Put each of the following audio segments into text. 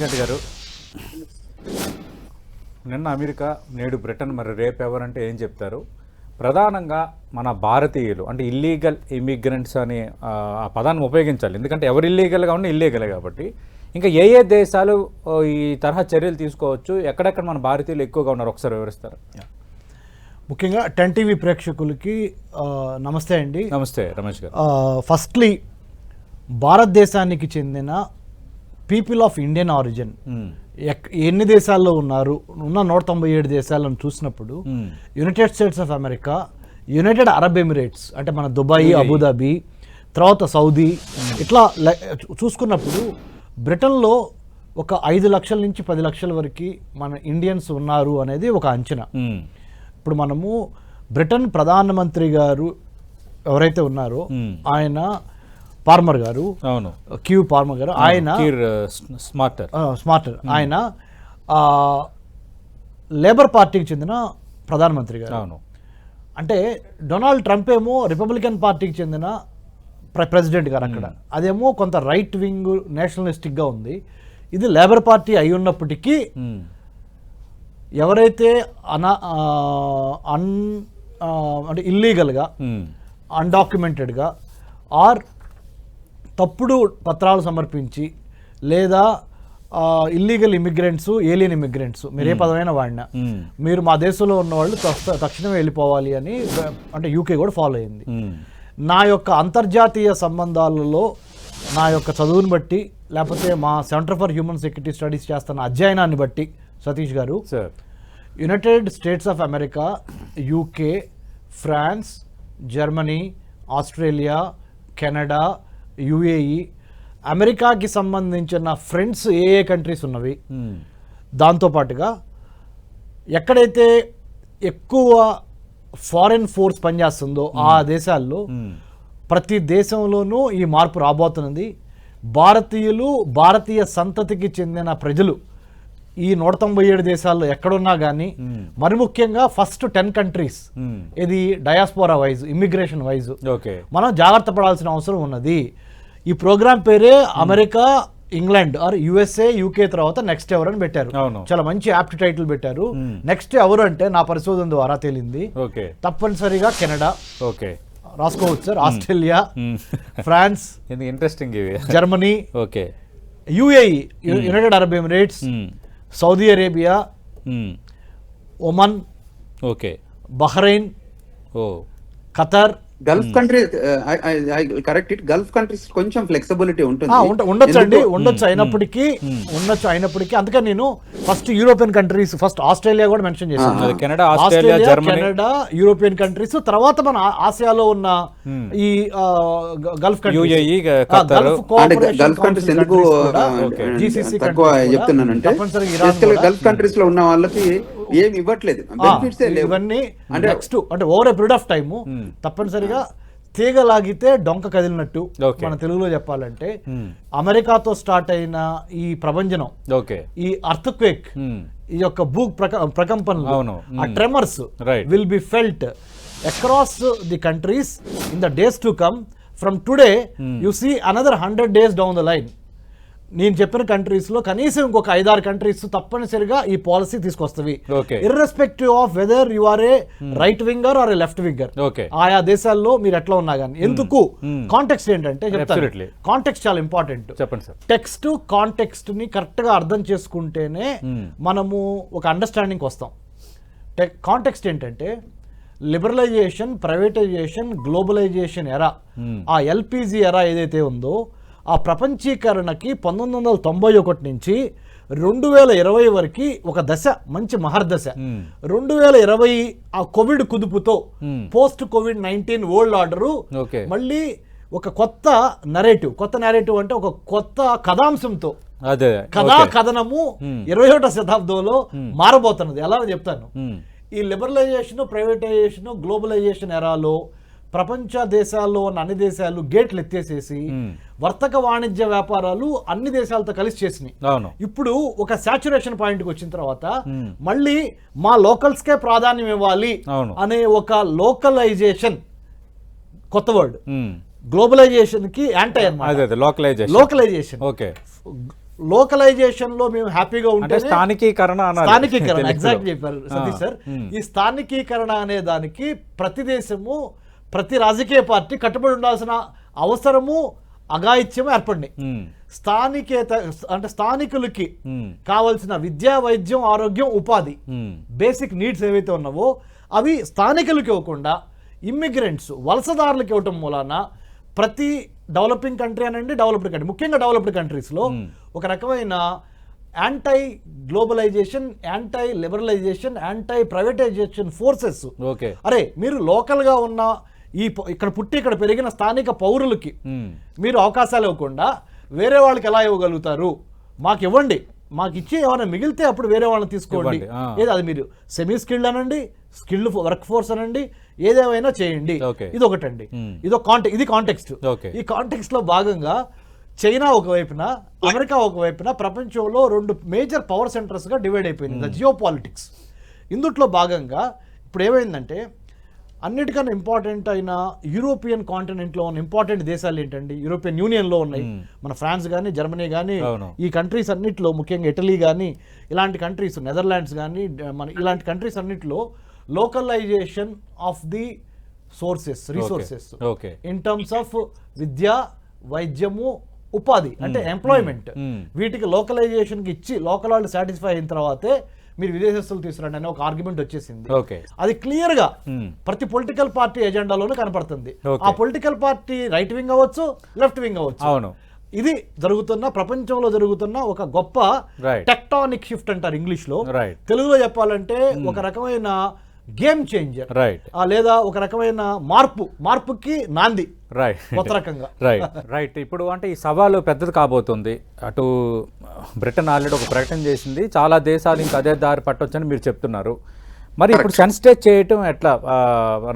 గారు నిన్న అమెరికా నేడు బ్రిటన్ మరి రేపు ఎవరంటే ఏం చెప్తారు? ప్రధానంగా మన భారతీయులు అంటే ఇల్లీగల్ ఇమిగ్రెంట్స్ అని ఆ, పదాన్ని ఉపయోగించాలి. ఎందుకంటే ఎవరు ఇల్లీగల్గా ఉన్నా ఇల్లీగలే కాబట్టి. ఇంకా ఏ ఏ దేశాలు ఈ తరహా చర్యలు తీసుకోవచ్చు? ఎక్కడెక్కడ మన భారతీయులు ఎక్కువగా ఉన్నారు? ఒకసారి వివరిస్తారు? ముఖ్యంగా టెన్ టీవీ ప్రేక్షకులకి నమస్తే అండి. నమస్తే రమేష్ గారు. ఫస్ట్లీ భారతదేశానికి చెందిన పీపుల్ ఆఫ్ ఇండియన్ ఆరిజిన్ ఎన్ని దేశాల్లో ఉన్నారు ఉన్న నూట తొంభై ఏడు దేశాలను చూసినప్పుడు. United States of America United Arab Emirates అంటే మన దుబాయ్ అబుదాబి తర్వాత సౌదీ ఇట్లా చూసుకున్నప్పుడు బ్రిటన్లో ఒక ఐదు లక్షల నుంచి పది లక్షల వరకు మన ఇండియన్స్ ఉన్నారు అనేది ఒక అంచనా. ఇప్పుడు మనము బ్రిటన్ ప్రధానమంత్రి గారు ఎవరైతే ఉన్నారో. ఆయన పార్మర్ గారు అవును. క్యూ పార్మర్ గారు ఆయన స్మార్టర్ స్మార్టర్ ఆయన ఆ, లేబర్ పార్టీకి చెందిన ప్రధానమంత్రి గారు. అవును. అంటే డొనాల్డ్ ట్రంప్ ఏమో రిపబ్లికన్ పార్టీకి చెందిన ప్ర ప్రెసిడెంట్ గారు అక్కడ. అదేమో కొంత రైట్ వింగ్ నేషనలిస్టిక్గా ఉంది. ఇది లేబర్ పార్టీ అయి ఉన్నప్పటికీ మ్మ్. ఎవరైతే అన అన్ అంటే ఇల్లీగల్గా. అన్డాక్యుమెంటెడ్గా ఆర్ తప్పుడు పత్రాలు సమర్పించి లేదా ఇల్లీగల్ ఇమిగ్రెంట్స్ ఏలియన్ ఇమిగ్రెంట్స్ మీరు ఏ పదమైనా వాడినా. మీరు మా దేశంలో ఉన్న వాళ్ళు తక్ష- తక్షణమే వెళ్ళిపోవాలి అని అంటే యూకే కూడా ఫాలో అయింది. నా యొక్క అంతర్జాతీయ సంబంధాలలో నా యొక్క చదువుని బట్టి లేకపోతే మా Centre for Human Security Studies చేస్తున్న అధ్యయనాన్ని బట్టి సతీష్ గారు sir United States of America UK France Germany Australia Canada UAE అమెరికాకి సంబంధించిన ఫ్రెండ్స్ ఏ ఏ కంట్రీస్ ఉన్నవి మ్మ్. దాంతోపాటుగా ఎక్కడైతే ఎక్కువ ఫారెన్ ఫోర్స్ పనిచేస్తుందో ఆ దేశాల్లో మ్మ్. ప్రతి దేశంలోనూ ఈ మార్పు రాబోతున్నది భారతీయులు భారతీయ సంతతికి చెందిన ప్రజలు ఈ నూట తొంభై ఏడు దేశాల్లో ఎక్కడున్నా కానీ. మరి ముఖ్యంగా ఫస్ట్ టెన్ కంట్రీస్. ఇది diaspora wise immigration wise okay మనం జాగ్రత్త పడాల్సిన అవసరం ఉన్నది ఈ ప్రోగ్రామ్ పేరే America England or USA UK తర్వాత నెక్స్ట్ ఎవరు అని పెట్టారు. చాలా మంచి యాప్ట్ టైటిల్ పెట్టారు. నెక్స్ట్ ఎవరు అంటే నా పరిశోధన ద్వారా తేలింది. ఓకే. తప్పనిసరిగా కెనడా. ఓకే. రాసుకోవచ్చు సార్. ఆస్ట్రేలియా. ఫ్రాన్స్ ఇది ఇంట్రెస్టింగ్ ఇవి? Germany okay. UAE United Arab Emirates. Saudi Arabia. Oman okay. Bahrain oh. Qatar Gulf country correct it Gulf countries కొంచెం ఫ్లెక్సిబిలిటీ ఉంటుంది. ఉండొచ్చు అండి. ఉండొచ్చు అయినప్పటికీ ఉండొచ్చు అయినప్పటికీ. అందుకని నేను first European countries first Australia కూడా మెన్షన్ చేశాను. అది Canada Australia Germany Canada European countries తర్వాత మన ఆసియాలో ఉన్న ఈ గల్ఫ్. గల్ఫ్ కంట్రీస్ ఎందుకు తక్కువ చెప్తున్నానంటే గల్ఫ్ కంట్రీస్లో ఉన్న వాళ్ళకి ఏమి ఇవ్వట్లేదు బెనిఫిట్స్ ఇవన్నీ అంటే నెక్స్ట్ అంటే over a period of time తప్పనిసరిగా తీగ లాగితే డొంక కదిలినట్టు ఓకే. మన తెలుగులో చెప్పాలంటే మ్మ్. అమెరికాతో స్టార్ట్ అయిన ఈ ప్రభంజనం ఓకే ఈ అర్త్ క్వేక్ మ్మ్. ఈ యొక్క భూ ప్రక ప్రకంపనలు. ఆ tremors. Will be felt across the countries in the days to come from today you see another hundred days down the line నేను చెప్పిన కంట్రీస్లో కనీసం ఇంకొక ఐదారు కంట్రీస్ తప్పనిసరిగా ఈ policy తీసుకొస్తవి. Irrespective of whether you are a right winger or a left winger okay. ఆయా దేశాల్లో మీరు ఎట్లా ఉన్నా కానీ ఎందుకు? Hmm. కాంటెక్స్ట్ ఏంటంటే చెప్తాను. Absolutely. కాంటెక్స్ట్ చాలా ఇంపార్టెంట్ చెప్పండి సార్ టెక్స్ట్ కాంటెక్స్ట్ని కరెక్ట్గా అర్థం చేసుకుంటేనే Hmm. మనము ఒక అండర్స్టాండింగ్ వస్తాం. టెక్ కాంటెక్స్ట్ ఏంటంటే liberalisation privatisation globalisation era Hmm. ఆ ఎల్పిజి ఎరా ఏదైతే ఉందో ఆ ప్రపంచీకరణకి పంతొమ్మిది వందల తొంభై ఒకటి నుంచి రెండు వేల ఇరవై వరకు ఒక దశ మంచి మహర్దశ. రెండు వేల ఇరవై ఆ Covid కుదుపుతో. Post Covid nineteen world order మళ్ళీ ఒక కొత్త నరేటివ్ కొత్త నరేటివ్ అంటే ఒక కొత్త కథాంశంతో అదే కథా. కథనము. ఇరవై ఒకటో శతాబ్దంలో మారబోతున్నది ఎలా చెప్తాను. ఈ లిబరలైజేషన్ ప్రైవేటైజేషన్ గ్లోబలైజేషన్ ఎరాలో ప్రపంచ దేశాల్లో ఉన్న అన్ని దేశాలు గేట్లు ఎత్తేసేసి. వర్తక వాణిజ్య వ్యాపారాలు అన్ని దేశాలతో కలిసి చేసినాయి అవును ఇప్పుడు ఒక సాచురేషన్ పాయింట్కి వచ్చిన తర్వాత. మళ్ళీ మా లోకల్స్కే ప్రాధాన్యం ఇవ్వాలి. అనే ఒక లోకలైజేషన్ కొత్త వర్డ్. గ్లోబలైజేషన్కి యాంటీ అన్నమాట అదే లోకలైజేషన్ లోకలైజేషన్ ఓకే లోకలైజేషన్లో మేము హ్యాపీగా ఉంటే స్థానికీకరణ. స్థానికీకరణ. ఎగ్జాక్ట్ చెప్పారు సతీష్ సార్. ఈ స్థానికీకరణ అనే దానికి ప్రతి దేశము ప్రతి రాజకీయ పార్టీ కట్టుబడి ఉండాల్సిన అవసరము అఘాయిత్యము ఏర్పడినాయి మ్మ్. స్థానికేత అంటే స్థానికులకి. కావలసిన విద్య వైద్యం ఆరోగ్యం ఉపాధి. బేసిక్ నీడ్స్ ఏవైతే ఉన్నావో అవి స్థానికులకి ఇవ్వకుండా ఇమ్మిగ్రెంట్స్ వలసదారులకు ఇవ్వటం మూలాన ప్రతి డెవలపింగ్ కంట్రీ అనండి డెవలప్డ్ కంట్రీ ముఖ్యంగా డెవలప్డ్ కంట్రీస్లో ఒక రకమైన anti globalisation anti liberalisation anti privatisation forces okay అరే మీరు లోకల్గా ఉన్న ఈ ఇక్కడ పుట్టి ఇక్కడ పెరిగిన స్థానిక పౌరులకి. మీరు అవకాశాలు ఇవ్వకుండా వేరే వాళ్ళకి ఎలా ఇవ్వగలుగుతారు మాకు ఇవ్వండి మాకు ఇచ్చి ఏమైనా మిగిలితే అప్పుడు వేరే వాళ్ళని తీసుకోండి. ఏది అది మీరు సెమీ స్కిల్డ్ అనండి స్కిల్డ్ వర్క్ ఫోర్స్ అనండి ఏదేమైనా చేయండి. ఇది ఒకటండి. ఇదో కాంటెక్ట్ ఇది కాంటెక్స్ట్. ఈ కాంటెక్స్ట్లో భాగంగా చైనా ఒకవైపున అమెరికా ఒకవైపున ప్రపంచంలో రెండు మేజర్ పవర్ సెంటర్స్గా డివైడ్ అయిపోయింది జియో పాలిటిక్స్ ఇందుట్లో భాగంగా ఇప్పుడు ఏమైందంటే అన్నిటికన్నా ఇంపార్టెంట్ అయిన యూరోపియన్ కాంటినెంట్లో ఉన్న ఇంపార్టెంట్ దేశాలు ఏంటండి? యూరోపియన్ యూనియన్లో ఉన్నాయి. మన ఫ్రాన్స్ కానీ జర్మనీ కానీ. ఈ కంట్రీస్ అన్నిట్లో ముఖ్యంగా ఇటలీ కానీ ఇలాంటి కంట్రీస్ నెదర్లాండ్స్ కానీ మన ఇలాంటి కంట్రీస్ అన్నిట్లో localisation of the sources resources in terms of విద్య వైద్యము ఉపాధి అంటే ఎంప్లాయ్మెంట్. వీటికి లోకలైజేషన్కి ఇచ్చి లోకల్ వాళ్ళు సాటిస్ఫై అయిన తర్వాతే మీరు విదేశస్తులు తీసుకురండి అనే ఒక ఆర్గ్యుమెంట్ వచ్చేసింది ఓకే అది క్లియర్గా Hmm. ప్రతి పొలిటికల్ పార్టీ ఎజెండాలోనూ కనపడుతుంది. ఆ పొలిటికల్ పార్టీ రైట్ వింగ్ అవ్వచ్చు లెఫ్ట్ వింగ్ అవ్వచ్చు అవును ఇది జరుగుతున్న ప్రపంచంలో జరుగుతున్న ఒక గొప్ప. టెక్టానిక్ షిఫ్ట్ అంటారు ఇంగ్లీష్లో. తెలుగులో చెప్పాలంటే ఒక రకమైన గేమ్ చేంజర్ రైట్ లేదా ఒక రకమైన మార్పు మార్పుకి నాంది. రైట్ కొత్త రకంగా. రైట్ రైట్ ఇప్పుడు అంటే ఈ సవాలు పెద్దది కాబోతుంది. అటు బ్రిటన్ ఆల్రెడీ ఒక ప్రకటన చేసింది. చాలా దేశాలు ఇంకా అదే దారి పట్టొచ్చని మీరు చెప్తున్నారు. మరి ఇప్పుడు సెన్సిటైజ్ చేయటం ఎట్లా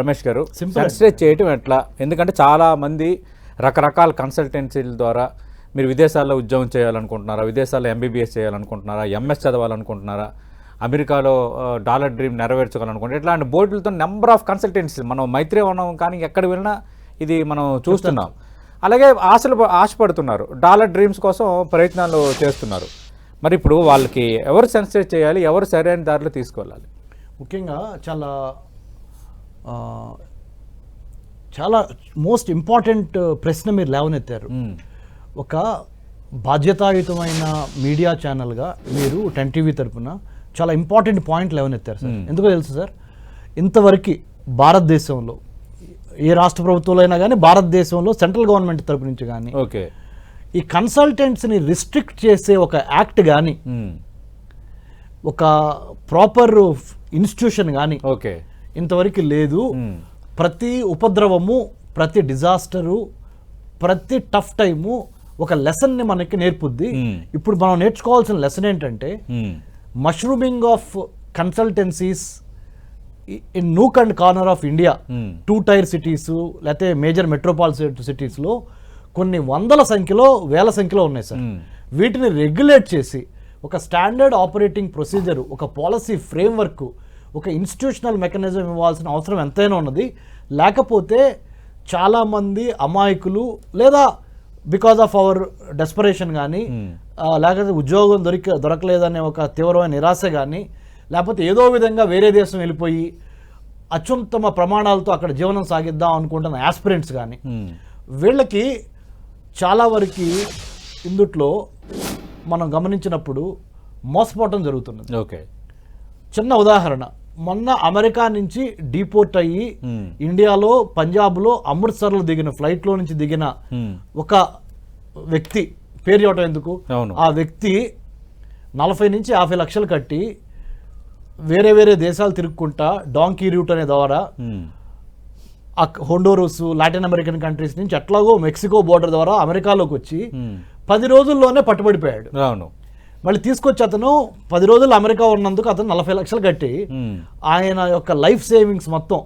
రమేష్ గారు? సెన్సిటైజ్ చేయటం ఎట్లా? ఎందుకంటే చాలా మంది రకరకాల కన్సల్టెన్సీల ద్వారా మీరు విదేశాల్లో ఉద్యోగం చేయాలనుకుంటున్నారా? విదేశాల్లో ఎంబీబీఎస్ చేయాలనుకుంటున్నారా? ఎంఎస్ చదవాలనుకుంటున్నారా? అమెరికాలో డాలర్ డ్రీమ్ నెరవేర్చుకోవాలనుకుంటే ఇట్లాంటి బోర్డులతో నెంబర్ ఆఫ్ కన్సల్టెన్సీ మనం మైత్రి ఉన్నాం కానీ ఎక్కడ వెళ్ళినా ఇది మనం చూస్తున్నాం. అలాగే ఆశలు ఆశపడుతున్నారు. డాలర్ డ్రీమ్స్ కోసం ప్రయత్నాలు చేస్తున్నారు. మరి ఇప్పుడు వాళ్ళకి ఎవరు సెన్సిటైజ్ చేయాలి ఎవరు సరైన దారిలో తీసుకెళ్ళాలి? ముఖ్యంగా చాలా చాలా మోస్ట్ ఇంపార్టెంట్ ప్రశ్న మీరు లేవనెత్తారు. ఒక బాధ్యతాయుతమైన మీడియా ఛానల్గా మీరు టెన్ టీవీ తరపున చాలా ఇంపార్టెంట్ పాయింట్ లేవనెత్తారు సార్ ఎందుకో తెలుసు సార్ ఇంతవరకు భారతదేశంలో ఏ రాష్ట్ర ప్రభుత్వంలో అయినా కానీ భారతదేశంలో సెంట్రల్ గవర్నమెంట్ తరపు నుంచి కానీ ఓకే ఈ కన్సల్టెంట్స్ని రిస్ట్రిక్ట్ చేసే ఒక యాక్ట్ కానీ. ఒక ప్రాపర్ ఇన్స్టిట్యూషన్ కానీ ఓకే ఇంతవరకు లేదు. ప్రతి ఉపద్రవము ప్రతి డిజాస్టరు ప్రతి టఫ్ టైము ఒక లెసన్ని మనకి నేర్పుద్ది. ఇప్పుడు మనం నేర్చుకోవాల్సిన లెసన్ ఏంటంటే. Mushrooming of consultancies in nook and corner of India. Two tier cities లేకపోతే మేజర్ మెట్రోపాల్ సిటీస్లో కొన్ని వందల సంఖ్యలో వేల సంఖ్యలో ఉన్నాయి సార్ Hmm. వీటిని రెగ్యులేట్ చేసి ఒక స్టాండర్డ్ ఆపరేటింగ్ ప్రొసీజర్ ఒక పాలసీ ఫ్రేమ్వర్క్ ఒక ఇన్స్టిట్యూషనల్ మెకానిజం ఇవ్వాల్సిన అవసరం ఎంతైనా ఉన్నది లేకపోతే చాలామంది అమాయకులు లేదా బికాజ్ ఆఫ్ అవర్ డెస్పరేషన్ కానీ లేకపోతే ఉద్యోగం దొరిక దొరకలేదనే ఒక తీవ్రమైన నిరాశ కానీ లేకపోతే ఏదో విధంగా వేరే దేశం వెళ్ళిపోయి అత్యుత్తమ ప్రమాణాలతో అక్కడ జీవనం సాగిద్దాం అనుకుంటున్న ఆస్పిరెంట్స్ కానీ మ్మ్. వీళ్ళకి చాలా వరకు ఇందుట్లో మనం గమనించినప్పుడు మోసపోవటం జరుగుతున్నది. ఓకే చిన్న ఉదాహరణ. మొన్న అమెరికా నుంచి డీపోర్ట్ అయ్యి. ఇండియాలో పంజాబ్లో అమృత్సర్లో దిగిన ఫ్లైట్లో నుంచి దిగిన. ఒక వ్యక్తి పేరు చెప్పడం ఎందుకు. ఆ వ్యక్తి నలభై నుంచి యాభై లక్షలు కట్టి వేరే వేరే దేశాలు తిరుక్కుంటా డాంకీ రూట్ అనే ద్వారా హొండోరస్ లాటిన్ అమెరికన్ కంట్రీస్ నుంచి ఎట్లాగో మెక్సికో బోర్డర్ ద్వారా అమెరికాలోకి వచ్చి. పది రోజుల్లోనే పట్టుబడిపోయాడు అవును మళ్ళీ తీసుకొచ్చి అతను పది రోజులు అమెరికా ఉన్నందుకు అతను నలభై లక్షలు కట్టి. ఆయన యొక్క లైఫ్ సేవింగ్స్ మొత్తం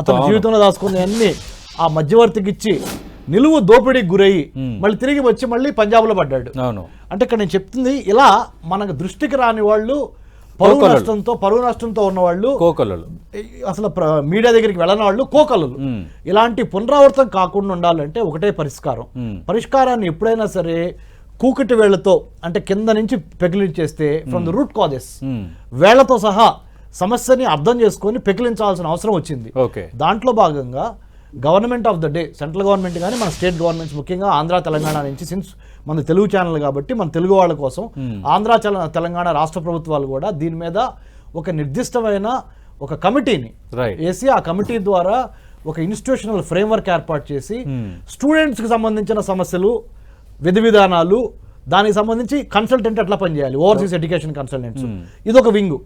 అతని. జీవితంలో దాచుకున్న అన్ని ఆ మధ్యవర్తికి ఇచ్చి నిలువు దోపిడీకి గురయ్యి. మళ్ళీ తిరిగి వచ్చి మళ్ళీ పంజాబ్లో పడ్డాడు అంటే ఇక్కడ నేను చెప్తుంది ఇలా మనకు దృష్టికి రాని వాళ్ళు పరువు. నష్టంతో పరువు నష్టంతో ఉన్న వాళ్ళు కోకొల్లలు అసలు మీడియా దగ్గరికి వెళ్ళని వాళ్ళు కోకలలు. ఇలాంటి పునరావృతం కాకుండా ఉండాలంటే ఒకటే పరిష్కారం. పరిష్కారాన్ని ఎప్పుడైనా సరే కూకటి వేళ్ళతో అంటే కింద నుంచి పెకిలించేస్తే from the root causes hmm. వేళ్ళతో సహా సమస్యని అర్థం చేసుకొని పెకిలించాల్సిన అవసరం వచ్చింది. ఓకే. దాంట్లో భాగంగా government of the day central government కానీ మన స్టేట్ గవర్నమెంట్స్ ముఖ్యంగా ఆంధ్ర తెలంగాణ నుంచి సిన్స్ మన తెలుగు ఛానల్ కాబట్టి మన తెలుగు వాళ్ళ కోసం ఆంధ్ర చల- తెలంగాణ రాష్ట్ర ప్రభుత్వాలు కూడా దీని మీద ఒక నిర్దిష్టమైన ఒక కమిటీని. వేసి ఆ కమిటీ ద్వారా ఒక ఇన్స్టిట్యూషనల్ ఫ్రేమ్వర్క్ ఏర్పాటు చేసి స్టూడెంట్స్కి సంబంధించిన సమస్యలు విధి విధానాలు దానికి సంబంధించి కన్సల్టెంట్ ఎట్లా పనిచేయాలి? ఓవర్సీస్ ఎడ్యుకేషన్ కన్సల్టెంట్స్ ఇది ఒక wing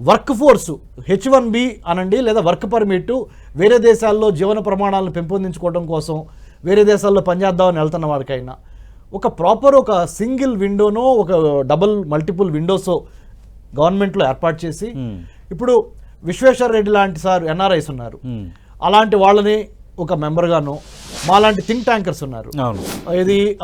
work force H one B అనండి లేదా వర్క్ పర్మిట్ వేరే దేశాల్లో జీవన ప్రమాణాలను పెంపొందించుకోవడం కోసం వేరే దేశాల్లో పనిచేద్దామని వెళ్తున్న వారికైనా ఒక ప్రాపర్ ఒక సింగిల్ విండోనో ఒక డబుల్ మల్టిపుల్ విండోసో గవర్నమెంట్లో ఏర్పాటు చేసి ఇప్పుడు విశ్వేశ్వర రెడ్డి లాంటి సార్ ఎన్ఆర్ఐస్ ఉన్నారు. అలాంటి వాళ్ళని ఒక మెంబర్గాను మాలాంటి థింక్ ట్యాంకర్స్ ఉన్నారు. అవును. ఇది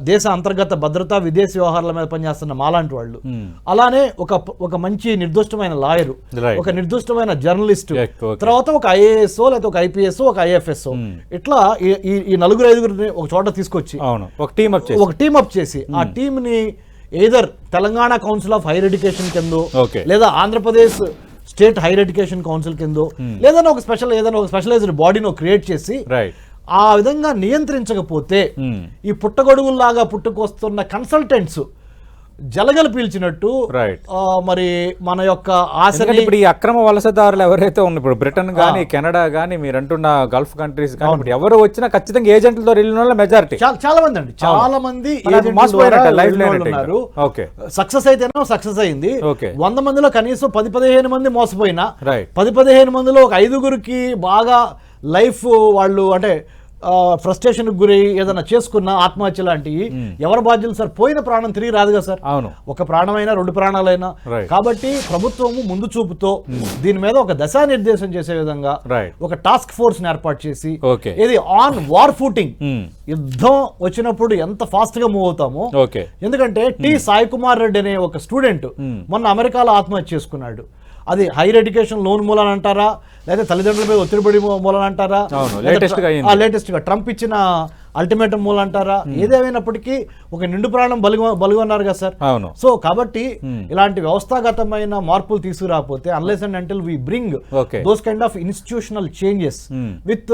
దేశ అంతర్గత భద్రత విదేశీ వ్యవహారాల మీద పనిచేస్తున్న మాలాంటి వాళ్ళు. అలానే ఒక ఒక మంచి నిర్దిష్టమైన లాయరు. ఒక నిర్దిష్టమైన జర్నలిస్ట్. తర్వాత ఒక ఐఏఎస్ లేదా ఒక ఐపీఎస్ ఒక ఐఎఫ్ఎస్ ఇట్లా ఈ- నలుగురు ఐదుగురిని ఒక చోట తీసుకొచ్చి అవును. ఒక టీం అప్ ఒక టీమ్ అప్ చేసి ఆ టీమ్ని either Telangana council of higher education కింద. లేదా Andhra Pradesh state higher education council కింద లేదా ఒక స్పెషల్ ఏదైనా ఒక స్పెషలైజ్డ్ బాడీని క్రియేట్ చేసి రైట్ ఆ విధంగా నియంత్రించకపోతే. ఈ పుట్టగొడుగుల్లాగా పుట్టుకొస్తున్న కన్సల్టెంట్స్ జలగలు పీల్చినట్టు మరి మన యొక్క ఆశని ఇప్పుడు ఈ అక్రమ వలసదారులు ఎవరైతే ఉన్నారు ఇప్పుడు బ్రిటన్ కానీ కెనడా కానీ మీరు అంటున్న గల్ఫ్ కంట్రీస్ కానీ ఇప్పుడు ఎవరు వచ్చినా ఖచ్చితంగా ఏజెంట్లతో వెళ్ళిన వాళ్ళ మెజారిటీ చాలా మంది అండి. చాలా మంది ఉన్నారు. సక్సెస్ అయితేనో సక్సెస్ అయింది. వంద మందిలో కనీసం పది పదిహేను మంది మోసపోయినా. పది పదిహేను మందిలో ఒక ఐదుగురికి బాగా లైఫ్ వాళ్ళు అంటే ఫ్రస్ట్రేషన్ గురై ఏదైనా చేసుకున్న ఆత్మహత్య లాంటివి ఎవరి బాధ్యులు సార్? పోయిన ప్రాణం తిరిగి రాదు కదా సార్? అవును. ఒక ప్రాణమైనా రెండు ప్రాణాలైనా. కాబట్టి ప్రభుత్వము ముందు చూపుతో దీని మీద ఒక దశానిర్దేశం చేసే విధంగా. ఒక టాస్క్ ఫోర్స్ ఏర్పాటు చేసి. ఇది ఆన్ వార్ ఫూటింగ్. యుద్ధం వచ్చినప్పుడు ఎంత ఫాస్ట్గా మూవ్ అవుతామో. ఎందుకంటే టి సాయి కుమార్ రెడ్డి అనే ఒక స్టూడెంట్ మొన్న అమెరికాలో ఆత్మహత్య చేసుకున్నాడు. అది హైయర్ ఎడ్యుకేషన్ లోన్ మూలన అంటారా? లేదా తల్లిదండ్రుల మీద ఒత్తిడి పడి మూలన అంటారా? అవును, లేదా latest గా అయింది. ఆ లేటెస్ట్గా ట్రంప్ ఇచ్చిన అల్టిమేటం మూల అంటారా? ఏదేమైనప్పటికీ ఒక నిండు ప్రాణం బలుగు బలుగొన్నారు కదా సార్. అవును. సో కాబట్టి ఇలాంటి వ్యవస్థాగతమైన మార్పులు తీసుకురాకపోతే unless and until we bring. Those kind of institutional changes with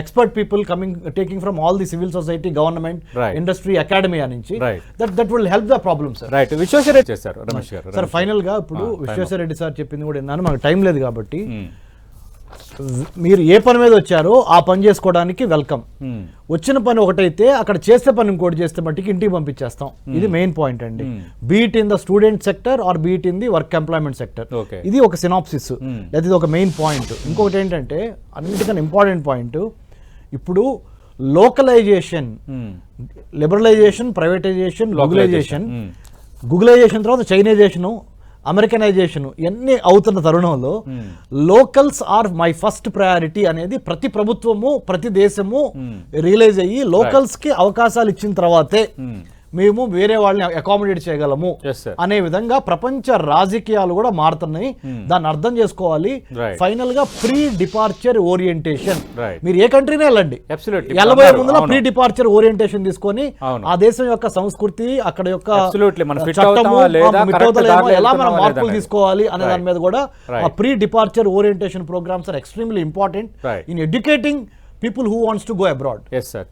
expert people coming taking from all the civil society government Right. Industry academy నుంచి Right. That that will help the problem sir right Visweswara చేశారు రమేష్ గారు sir ఫైనల్గా ఇప్పుడు Visweswara Reddy sir చెప్పింది కూడా విన్నాను మనకు time లేదు కాబట్టి మ్మ్. మీరు ఏ పని మీద వచ్చారో ఆ పని చేసుకోవడానికి వెల్కమ్. వచ్చిన పని ఒకటైతే అక్కడ చేసే పని ఇంకోటి చేస్తే మట్టికి ఇంటికి పంపించేస్తాం. ఇది మెయిన్ పాయింట్ అండి. Beat in the student sector or beat in the work employment sector. ఇది ఒక సినాప్సిస్. లేదా ఇది ఒక మెయిన్ పాయింట్. ఇంకొకటి ఏంటంటే అన్నిటికన్నా ఇంపార్టెంట్ పాయింట్. ఇప్పుడు localisation. Liberalisation privatisation globalisation hmm. Googlisation తర్వాత చైనైజేషన్ అమెరికనైజేషన్ ఇవన్నీ అవుతున్న తరుణంలో locals are my first priority అనేది ప్రతి ప్రభుత్వము ప్రతి దేశము రియలైజ్ అయ్యి లోకల్స్కి అవకాశాలు ఇచ్చిన తర్వాతే మేము వేరే వాళ్ళని అకామిడేట్ చేయగలము. అనే విధంగా ప్రపంచ రాజకీయాలు కూడా మారుతున్నాయి దాన్ని అర్థం చేసుకోవాలి. ఫైనల్గా ప్రీ డిపార్చర్ ఓరియంటేషన్. మీరు ఏ కంట్రీనే వెళ్ళండి ముందులో అవును. ప్రీ డిపార్చర్ ఓరియంటేషన్ తీసుకొని. ఆ దేశం యొక్క సంస్కృతి అక్కడ యొక్క ఎలా మనం మార్పులు తీసుకోవాలి అనే. దాని మీద కూడా. ఆ pre departure orientation programmes are extremely important. In educating people who wants to go abroad yes sir